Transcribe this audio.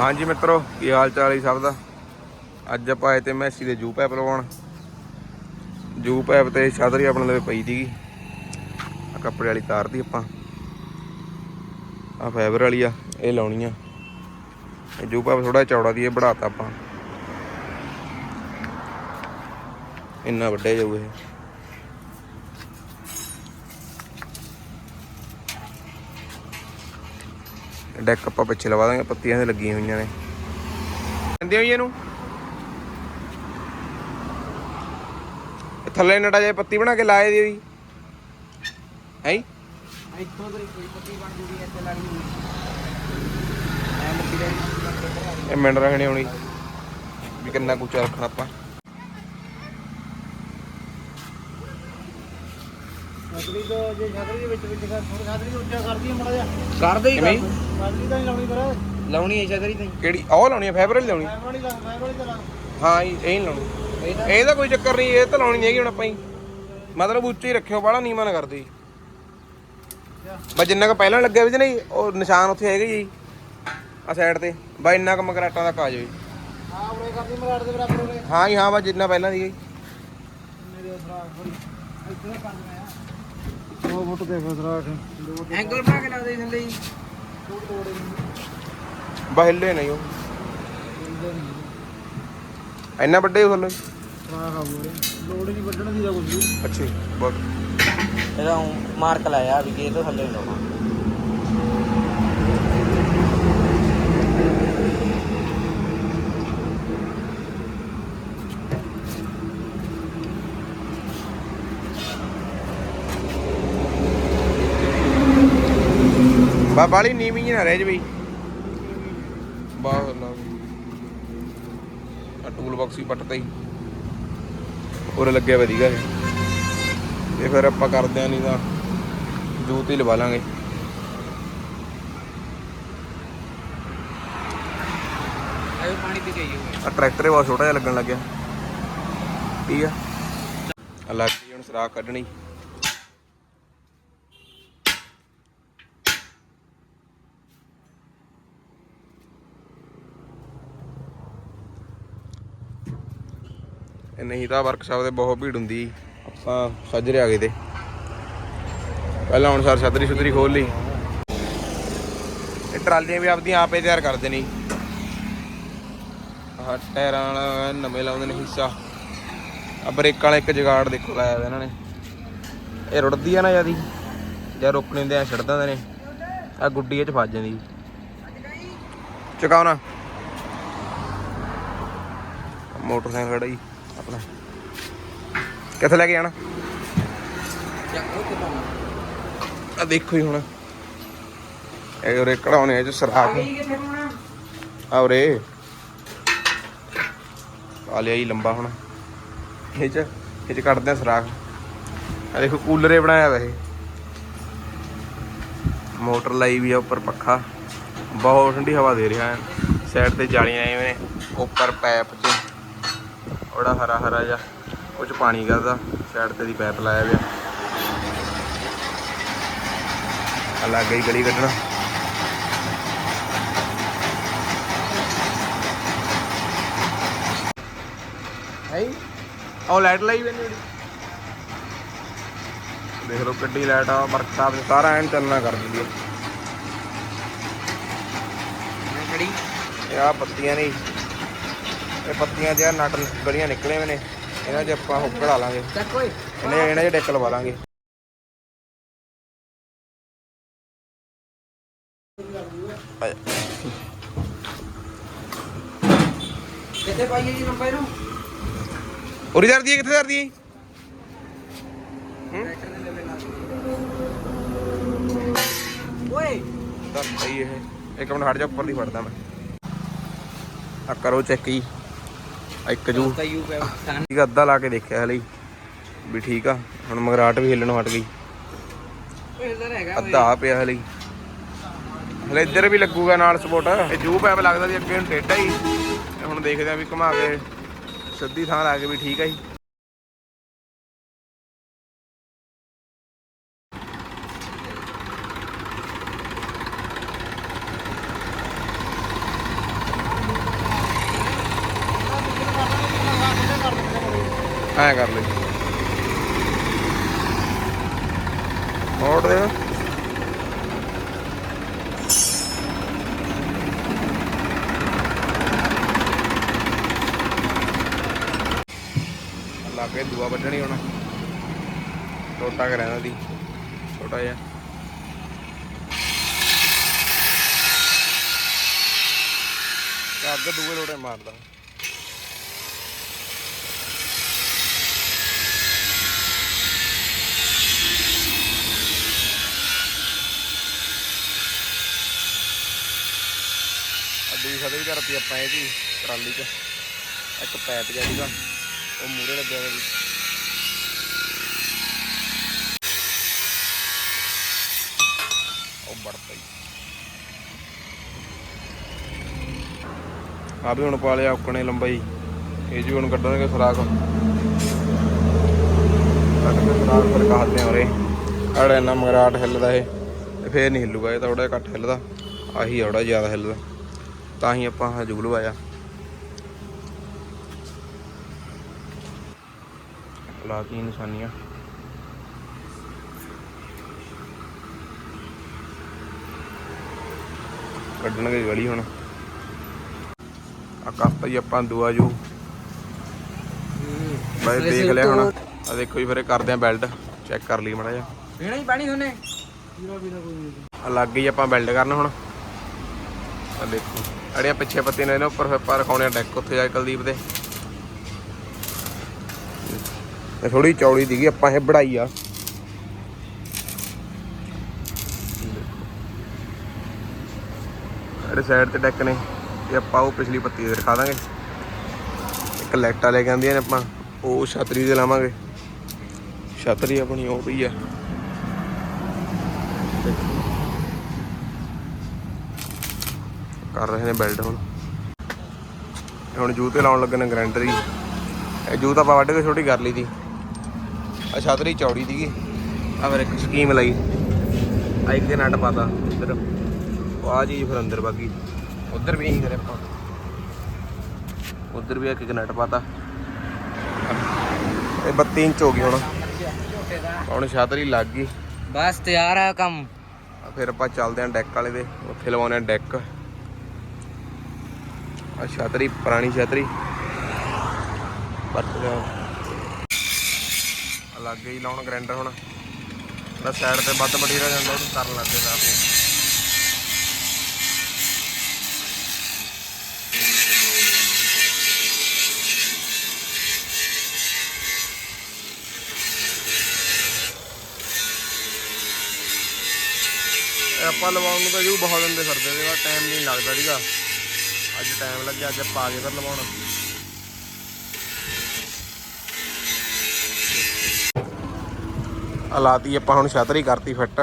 ਹਾਂਜੀ ਮਿੱਤਰੋ, ਕੀ ਹਾਲ ਚਾਲ ਹੈ ਸਭ ਦਾ? ਅੱਜ ਆਪਾਂ ਆਏ ਤੇ ਮੈਸੀ ਦੇ ਜੂ ਪੈਪ ਲਵਾਉਣ। ਜੂ ਪੈਪ ਤੇ ਛਤਰੀ ਆਪਣੇ ਲਈ ਪਈ ਸੀਗੀ। ਆ ਕੱਪੜੇ ਵਾਲੀ ਤਾਰ ਦੀ ਆਪਾਂ। ਆ ਫਾਈਬਰ ਵਾਲੀ ਆ, ਇਹ ਲਾਉਣੀ ਆ। ਇਹ ਜੂ ਪੈਪ ਥੋੜਾ ਚੌੜਾ ਦੀ ਇਹ बढ़ाਤਾ ਆਪਾਂ। ਇੰਨਾ ਵੱਡਾ ਜਾਊ ਇਹ। ਡੈਕ ਆਪਾਂ ਪਿੱਛੇ ਲਵਾ ਦਾਂਗੇ ਪੱਤੀਆਂ ਤੇ ਲੱਗੀਆਂ ਹੋਈਆਂ ਨੇ। ਕਹਿੰਦੇ ਹੋਈ ਇਹਨੂੰ? ਇਹ ਥੱਲੇ ਨਟਾ ਜੇ ਪੱਤੀ ਬਣਾ ਕੇ ਲਾਏ ਦੀ ਹੋਈ ਹੈ ਇੱਥੋਂ ਤੇਰੀ ਕੋਈ ਪੱਤੀ ਬਣ ਜੂਗੀ ਇੱਥੇ ਲੱਗ ਜੂਗੀ। ਇਹ ਮਿੰਟ ਰੱਖਣੀ ਹੋਣੀ। ਵੀ ਕਿੰਨਾ ਕੁ ਉੱਚਾ ਰੱਖਣਾ ਆਪਾਂ। ਛਤਰੀ ਤੋਂ ਜੇ ਛਤਰੀ ਦੇ ਵਿੱਚ ਵਿੱਚ ਕਰ ਥੋੜੀ ਛਤਰੀ ਨੂੰ ਉੱਚਾ ਕਰਦੀ ਮੜਾ ਜਾ ਕਰਦੇ ਕਿਵੇਂ? ਛਤਰੀ ਤਾਂ ਨਹੀਂ ਲਾਉਣੀ ਪਰ। ਲਾਉਣੀ ਹੈ ਛਤਰੀ ਤਾਂ ਕਿਹੜੀ? ਉਹ ਲਾਉਣੀ ਆ ਫਾਈਬਰ ਵਾਲੀ ਲਾਉਣੀ। ਫਾਈਬਰ ਵਾਲੀ ਲਾ ਫਾਈਬਰ ਵਾਲੀ ਤਾਂ ਲਾ। ਹਾਂ ਇਹ ਇਹ ਹੀ ਲਾਉਣੀ। ਇਹ ਤਾਂ ਇਹਦਾ ਕੋਈ ਚੱਕਰ ਨਹੀਂ ਇਹ ਤਾਂ ਲਾਉਣੀ ਨਹੀਂ ਹੈਗੀ ਹੁਣ ਆਪਾਂ ਹੀ। ਮਤਲਬ ਉੱਚੀ ਰੱਖਿਓ ਬਾਹਲਾ ਨੀਵਾਂ ਨਾ ਕਰਦੀ। ਬਸ ਜਿੰਨਾ ਕੁ ਪਹਿਲਾਂ ਲੱਗਿਆ ਵੀ ਨਹੀਂ ਉਹ ਨਿਸ਼ਾਨ ਉੱਥੇ ਹੈਗਾ ਜੀ ਆ ਸਾਈਡ ਤੇ। ਬਸ ਇੰਨਾ ਕੁ ਮਗਰਾਟਾਂ ਤੱਕ ਆ ਜਾਵੇ ਹਾਂ ਉਰੇ ਕਰਦੀ ਮਰਾੜ ਦੇ ਬਰਾਬਰ ਉਰੇ। ਹਾਂ ਜੀ ਹਾਂ ਬਸ ਜਿੰਨਾ ਪਹਿਲਾਂ ਦੀ ਮੇਰੇ ਉਸਰਾ ਥੋੜੀ ਉਹ ਫੁੱਟ ਦੇ ਫਸਰਾ ਐਂਗਲ ਬਣਾ ਕੇ ਲਾ ਦੇ ਥੱਲੇ ਹੀ। ਥੋੜੀ ਤੋੜੇ ਬਸ ਹਿੱਲੇ ਨਹੀਂ ਉਹ। ਇੰਨਾ ਵੱਡੇ ਹੋ ਥੱਲੇ? ਲੋੜ ਹੀ ਨਹੀਂ ਵੱਢਣ ਦੀ ਦਾ ਕੁਝ ਵੀ। ਅੱਛਾ ਜੀ, ਬਹੁਤ ਇਹਦਾ ਮਾਰਕ ਲਾਇਆ ਵੀ ਇਹ ਤੋਂ ਥੱਲੇ ਲਾਉਣਾ। ਬਾ ਬਾਲੀ ਨੀਵੀਂ ਜਿਹੀ ਨਾ ਰਹਿ ਜਵੇ। ਬਾਹ ਲਾ ਆ ਟੂਲ ਬਾਕਸ ਹੀ ਪੱਟਦਾ ਹੀ। ਉਰੇ ਲੱਗਿਆ ਵਧੀਆ ਇਹ। ਇਹ ਫਿਰ ਆਪਾਂ ਕਰਦੇ ਆ ਨਹੀਂ ਤਾਂ ਜੂਤ ਹੀ ਲਵਾ ਲਾਂਗੇ। ਆਇਓ ਪਾਣੀ ਪੀ ਕੇ ਆਈਓ। ਆ ਟਰੈਕਟਰ ਬਹੁਤ ਛੋਟਾ ਜਿਹਾ ਲੱਗਣ ਲੱਗਿਆ। ਠੀਕ ਆ। ਆ ਲੱਗ ਗਈ ਹੁਣ ਸਰਾਖ ਕੱਢਣੀ। ਇਹ ਨਹੀਂ ਤਾਂ ਵਰਕਸ਼ਾਪ ਤੇ ਬਹੁਤ ਭੀੜ ਹੁੰਦੀ ਆਪਾਂ ਸੱਜਰੇ ਆ ਗਏ ਤੇ ਪਹਿਲਾਂ ਹੁਣ ਸਰ ਛਤਰੀ ਛਤਰੀ ਖੋਲ ਲਈ। ਇਹ ਟਰਾਲੀਆਂ ਵੀ ਆਪਦੀਆਂ ਆਪੇ ਤਿਆਰ ਕਰਦੇ ਨੇ। ਆਹ ਟਾਇਰਾਂ ਵਾਲਾ ਨਵੇਂ ਲਾਉਂਦੇ ਨੇ ਹਿੱਸਾ। ਆ ਬ੍ਰੇਕ ਵਾਲਾ ਇੱਕ ਜਗਾੜ ਦੇਖੋ ਲਾਇਆ ਹੋਇਆ ਇਹਨਾਂ ਨੇ। ਇਹ ਰੁੜਦੀ ਆ ਨਾ ਜਿਆਦੀ। ਜਾਂ ਰੋਕਣੇ ਦੇ ਆ, ਛੱਡ ਦਿੰਦੇ ਨੇ। ਆ ਗੁੱਡੀ ਇਹ ਚ ਫਸ ਜਾਂਦੀ। ਚੁਕਾਉਣਾ ਮੋਟਰਸਾਈਕਲ ਖੜਾ ਜੀ। ਆਪਣਾ। ਕਿੱਥੇ ਲੈ ਕੇ ਜਾਣਾ? ਚੱਕੋ ਆ ਦੇਖੋ ਹੀ ਹੁਣ। ਇਹ ਉਰੇ ਕਢਾਉਣੇ ਚ ਸਰਾਖ। ਆ ਉਰੇ। ਆ ਲਿਆ ਹੀ ਲੰਬਾ ਹੁਣ। ਇਹ ਚ ਇਹ ਚ ਕੱਢਦੇ ਆ ਸਰਾਖ। ਆ ਦੇਖੋ ਕੂਲਰ ਬਣਾਇਆ ਵਾ ਇਹ ਮੋਟਰ ਲਾਈ ਵੀ ਆ ਉੱਪਰ ਪੱਖਾ। ਬਹੁਤ ਠੰਡੀ ਹਵਾ ਦੇ ਰਿਹਾ। ਹੈ ਸਾਈਡ ਤੇ ਜਾਲੀਆਂ ਆਏ ਨੇ। ਉੱਪਰ ਪੈਪ 'ਚ। ਉਹੜਾ ਹਰਾ ਹਰਾ ਜਿਹਾ ਉਹ 'ਚ ਪਾਣੀ ਕਰਦਾ ਸਾਈਡ ਤੇ ਦੀ ਪੈਪ ਲਾਇਆ ਹੋਇਆ ਆ ਲੱਗ ਗਈ ਗਲੀ ਕੱਢਣਾ। ਹੈ ਉਹ ਲਾਈਟ ਲਾਈ ਵੀ ਨਹੀਂ ਦੇਖ ਲਓ ਗੱਡੀ ਲਾਈਟ ਆ ਵਰਕਸ਼ਾਪ ਤੇ ਸਾਰਾ ਐਨ ਚੱਲਣਾ ਕਰ ਦਿੰਦੀ ਹੈ ਖੜੀ ਇਹ ਆ ਪੱਤੀਆਂ ਨਹੀਂ ਇਹ ਪੱਤੀਆਂ ਜਿਹਾ ਨਟ ਗਲੀਆਂ ਨਿਕਲੇ ਹੋਏ ਨੇ ਇਹਨਾਂ 'ਚ ਆਪਾਂ ਹੁੱਕ ਲਾ ਲਾਂਗੇ। ਇਹਨੇ ਇਹਨਾਂ 'ਚ ਡੈਕ ਲਵਾ ਲਾਂਗੇ। ਕਿੱਥੇ ਪਾਈਏ ਜੀ ਨੰਬਰ ਨੂੰ ਉਰੀ ਦਰਦੀ ਹੈ ਕਿੱਥੇ ਦਰਦੀ ਹੈ? ਓਏ। ਤਾਂ ਸਹੀ ਇਹ। ਇੱਕ ਮਿੰਟ ਹਟ ਜਾ ਉੱਪਰ ਦੀ ਫੜਦਾ ਮੈਂ। ਆ ਕਰੋ ਚੈੱਕ ਜੀ। ਇੱਕ ਜੂ। ਠੀਕ ਅੱਧਾ ਲਾ ਕੇ ਦੇਖਿਆ ਹਲੇ। ਵੀ ਠੀਕ ਆ ਹੁਣ ਮਗਰਾਟ ਵੀ ਹਿੱਲਣੋਂ ਹਟ ਗਈ। ਅੱਧਾ ਪਿਆ ਹਲੇ। ਹਲੇ ਇੱਧਰ ਵੀ ਲੱਗੂਗਾ ਨਾਲ ਸਪੋਰਟ ਇਹ ਜੂ ਪੈਪ ਲੱਗਦਾ ਸੀ ਅੱਗੇ ਹੁਣ ਟੇਢਾ ਹੀ। ਹੁਣ ਦੇਖਦੇ ਆ ਵੀ ਘੁਮਾ ਕੇ ਸਿੱਧੀ ਥਾਂ ਲਾ ਕੇ ਵੀ ਠੀਕ ਆ ਜੀ। ਐ ਕਰ ਲੈ ਮੋੜ ਦੇ ਲਾਗੇ ਦੂਆ ਵੱਢਣੀ ਹੁਣ। ਟੋਟਾ ਕਰਿਆ ਦੀ। ਛੋਟਾ ਜਿਹਾ। ਅੱਗ ਦੂਏ ਲੋਟੇ ਮਾਰਦਾ। ਅੱਡੀ ਸਦੇ ਵੀ ਰੁਪਿਆ ਪਏ ਜੀ, ਟਰਾਲੀ 'ਚ। ਇੱਕ ਪੈਪ ਜਿਹਾ ਸੀਗਾ, ਉਹ ਮੂਰੇ ਲੱਗਿਆ ਹੋਇਆ ਸੀ ਉਹ ਵੜਤਾ ਜੀ। ਆ ਵੀ ਹੁਣ ਪਾ ਲਿਆ ਔਕਣੇ ਲੰਬਾਈ। ਇਹ ਜੀ ਹੁਣ ਕੱਢਣਗੇ ਸੁਰਾਖ। ਕੱਢ ਕੇ ਸੁਰਾਖ ਫਿਰ ਕਾਹਦੇ ਆ ਉਰੇ। ਅੜਾ ਇੰਨਾ ਮਗਰਾਟ ਹਿੱਲਦਾ ਇਹ ਫੇਰ ਨਹੀਂ ਹਿੱਲੂਗਾ, ਇਹ ਤਾਂ ਜਿਹਾ ਘੱਟ ਹਿੱਲਦਾ। ਆਹੀ ਥੋੜਾ ਜ਼ਿਆਦਾ ਹਿੱਲਦਾ। ਤਾਂ ਹੀ ਆਪਾਂ ਆਹ ਜੁਗਲੂ ਆਇਆ। ਲਾਤੀ ਨਿਸ਼ਾਨੀਆਂ। ਕੱਢਣਗੇ ਗਲੀ ਹੁਣ। ਆ ਕਰਤਾ ਜੀ ਆਪਾਂ ਦੂਆ ਜੂ। ਬਾਈ ਦੇਖ ਲਿਆ ਹੁਣ। ਆ ਦੇਖੋ ਜੀ ਫਿਰ ਕਰਦੇ ਆ ਬੈਲਟ। ਚੈੱਕ ਕਰ ਲਈ ਮੜਾ ਜਾ ਪੀਣਾ ਹੀ ਪਾਣੀ ਥੋਨੇ ਪੀਣਾ ਪੀਣਾ ਕੋਈ ਲੱਗ ਗਈ ਆਪਾਂ ਬੈਲਟ ਕਰਨ ਹੁਣ। ਆ ਦੇਖੋ, ਅੜਿਆ ਪਿੱਛੇ ਪੱਤੇ ਨੇ, ਇਹਨੇ ਉੱਪਰ ਫਿਰ ਆਪਾਂ ਰਖਾਉਣੇ ਡੈਕ ਉੱਥੇ ਜਾ ਕੇ ਕੁਲਦੀਪ ਦੇ। ਇਹ ਥੋੜੀ ਚੌੜੀ ਦੀਗੀ, ਆਪਾਂ ਇਹ ਬੜਾਈ ਆ। ਇਹਦੇ ਸਾਈਡ ਤੇ ਡੈਕ ਨੇ ਇਹ ਆਪਾਂ ਉਹ ਪਿਛਲੀ ਪੱਤੀ ਤੇ ਰਖਾ ਦਾਂਗੇ। ਇੱਕ ਲੈਟਾ ਲੈ ਕੇ ਆਂਦੀਆਂ ਨੇ ਆਪਾਂ, ਉਹ ਛਤਰੀ ਤੇ ਲਾਵਾਂਗੇ। ਛਤਰੀ ਆਪਣੀ ਉਹ ਪਈ ਆ। ਕਰ ਰਹੇ ਨੇ ਬੈਲਟ ਹੁਣ। ਹੁਣ ਜੂ ਤੇ ਲਾਉਣ ਲੱਗੇ ਨੇ ਗਰੈਂਡਰ। ਹੀ ਇਹ ਜੂ ਤਾਂ ਆਪਾਂ ਵੱਢ ਕੇ ਛੋਟੀ ਕਰ ਲਈ ਦੀ। ਆ ਛਤਰੀ ਚੌੜੀ ਦੀਗੀ ਆ ਫਿਰ ਇੱਕ ਸਕੀਮ ਲਈ। ਆ ਇੱਕ ਦੇ ਨਟ ਪਾਤਾ ਇੱਧਰ ਉਹ ਆ ਜੀ ਫਿਰ ਅੰਦਰ ਬਾਕੀ। ਉਧਰ ਵੀ ਇਹੀ ਕਰੇ ਆਪਾਂ। ਉਧਰ ਵੀ ਇੱਕ ਇੱਕ ਨਟ ਪਾਤਾ। ਇਹ 32 ਇੰਚ ਹੋ ਗਈ ਹੁਣ। ਹੁਣ ਛਤਰੀ ਲੱਗ ਗਈ। ਬਸ ਤਿਆਰ ਆ ਕੰਮ। ਫਿਰ ਆਪਾਂ ਚੱਲਦੇ ਆਂ ਡੈਕ ਵਾਲੇ ਦੇ। ਉੱਥੇ ਲਵਾਉਣੇ ਆ ਡੈਕ। ਆ ਛਤਰੀ, ਪੁਰਾਣੀ ਛਤਰੀ। ਵਰਤ ਅਲੱਗ ਹੀ ਲਾਉਣ ਗ੍ਰੈਂਡਰ ਹੁਣ। ਨਾ ਸਾਈਡ ਤੇ ਵੱਧ ਮਟੀਰੀਅਲ ਜਾਂਦਾ, ਉਹਨੂੰ ਕਰਨ ਲੱਗੇ ਸਾਫ਼। ਆਪਾਂ ਲਵਾਉਣ ਨੂੰ ਤਾਂ ਜੂ ਬਹੁਤ ਦਿੰਦੇ ਫਿਰਦੇ ਨੇ ਟਾਈਮ ਨਹੀਂ ਲੱਗਦਾ ਸੀਗਾ। ਅੱਜ ਟਾਈਮ ਲੱਗਿਆ, ਅੱਜ ਪਾ ਕੇ ਫਿਰ ਲਵਾਉਣ। ਆ ਲਾਤੀ ਆਪਾਂ ਹੁਣ ਛਤਰੀ ਕਰਤੀ ਫਿੱਟ।